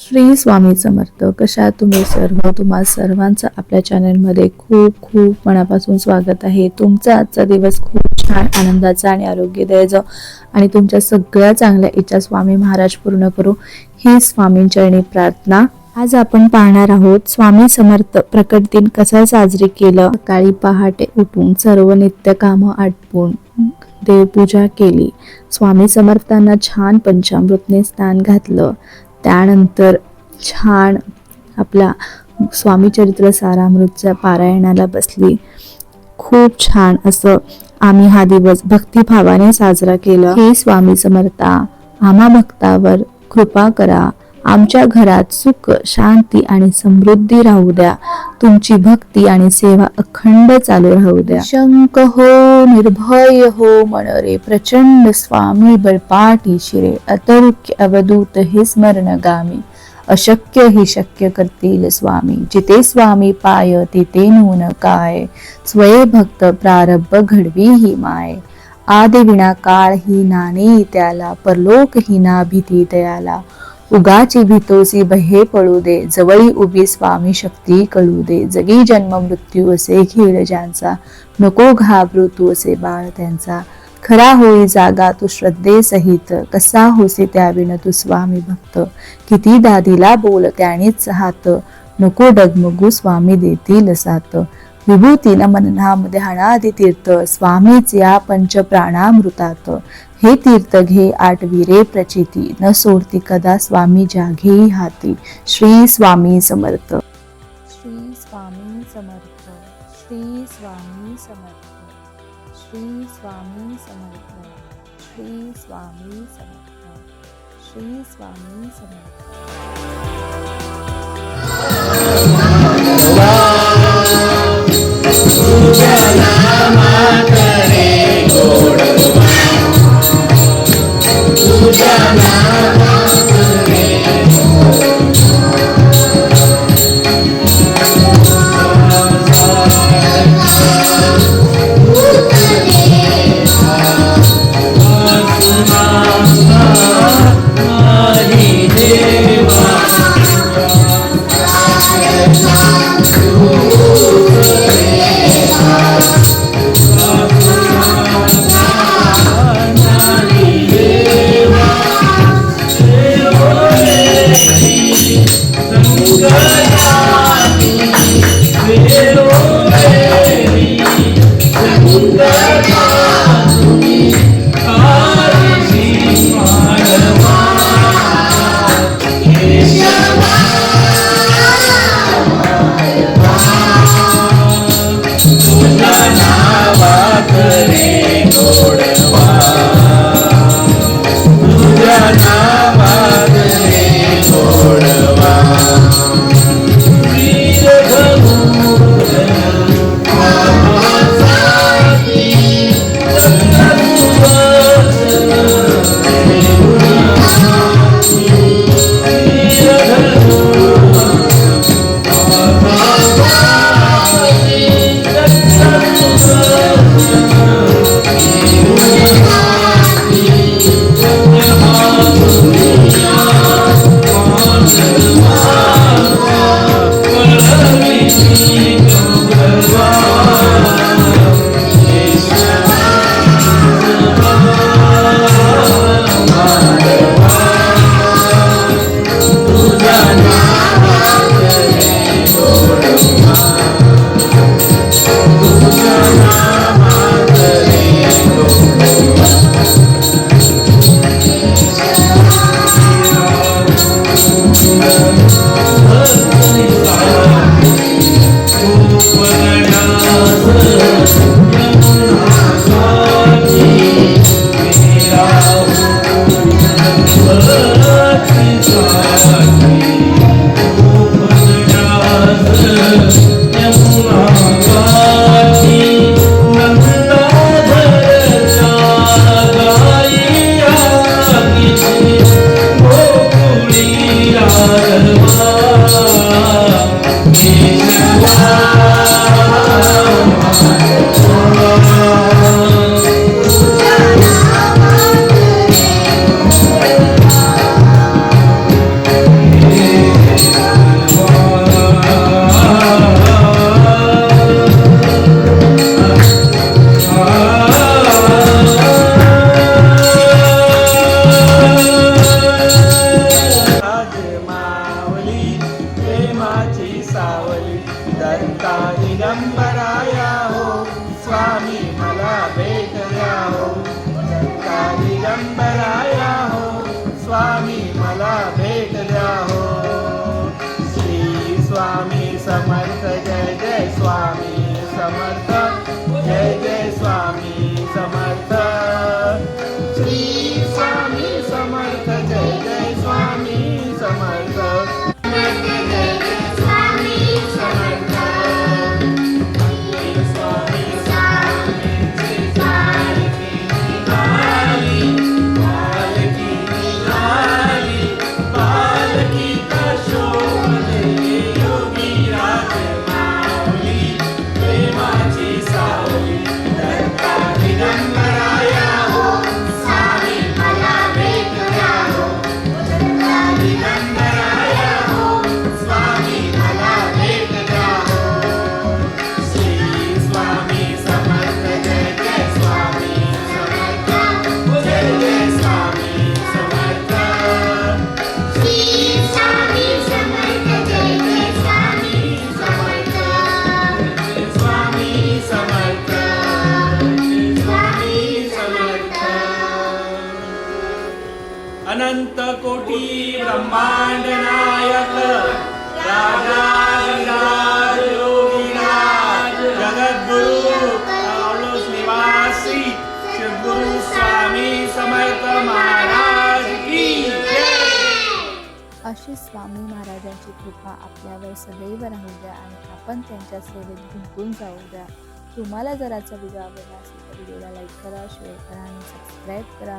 श्री स्वामी समर्थ कशा तुम्ही सर्व तुम्हा सर्वांचं आपल्या चॅनलमध्ये खूप खूप मनापासून स्वागत आहे. तुमचा आजचा दिवस खूप छान आनंदाचा आणि आरोग्यदायी जाओ आणि तुमच्या सगळ्या चांगल्या इच्छा स्वामी महाराज पूर्ण करू. ही स्वामींचरणी प्रार्थना आज आपण पाहणार आहोत. स्वामी समर्थ प्रकट दिन कसा साजरी केलं? सकाळी पहाटे उठून सर्व नित्य कामं आटपून देवपूजा केली. स्वामी समर्थांना छान पंचामृतने स्नान घातलं. त्यानंतर छान आपला स्वामी चरित्र सारामृतच्या पारायणाला बसली. खूप छान असं आम्ही हा दिवस भक्तिभावाने साजरा केला. हे स्वामी समर्था आम्हा भक्तावर कृपा करा. आमच्या घरात सुख शांती आणि समृद्धी राहू द्या. तुमची भक्ती आणि सेवा अखंड चालू राहू द्या. शंक हो निर्भय हो मनरे प्रचंड स्वामी बळपाटी शिरे अतर्क्य अवधूत हे स्मरणगामी. अशक्य ही शक्य करतील स्वामी. जिथे स्वामी पाय तिथे नून काय. स्वये भक्त प्रारब्ध घडवी ही माय. आदि विना काळ ही नाणे त्याला परलोक ही ना भीती दयाला. उगाची भीतोसी बहे पळू दे जवळी उभी स्वामी शक्ती कळू दे. जगी जन्म मृत्यू असे खेळ ज्यांचा नको घाबरू तू असे बाळ त्यांचा. खरा होई जागा तू श्रद्धे सहित कसा होसे त्याविण तू स्वामी भक्त. किती दादीला बोल त्यानेच हात नको डगमगू स्वामी देतील सात. विभूती नमनामध्ये हणादि तीर्थ स्वामीच या पंच प्राणामृतात हे तीर्थ घे आठवीरे प्रचिती न सोडती कदा स्वामी जाघे हाती. Shri Swami Samarth. Shri Swami Samarth. Shri Swami Samarth. Shri Swami Samarth. Shri Swami Samarth. Shri Swami Samarth. kuja. love. Dios. प्रेमाची सावली. दत्ता दिगंबराया हो. स्वामी मला भेट द्या हो. दत्ता दिगंबराया हो. स्वामी मला भेट द्या हो. श्री स्वामी समर्थ अनंत कोटी ब्रह्मांड नायक राजाधिराज योगीराज जगद्गुरु पावलोस निवासी गुरु स्वामी समर्थ महाराज की अशी स्वामी महाराजांची कृपा आपल्यावर सदैव राहू द्या आणि आपण त्यांच्या सेवेत गुंतून जाऊ द्या. तुम्हाला जर आजचा व्हिडिओ आवडला असेल तर व्हिडिओला लाईक करा शेअर करा आणि सबस्क्राईब करा.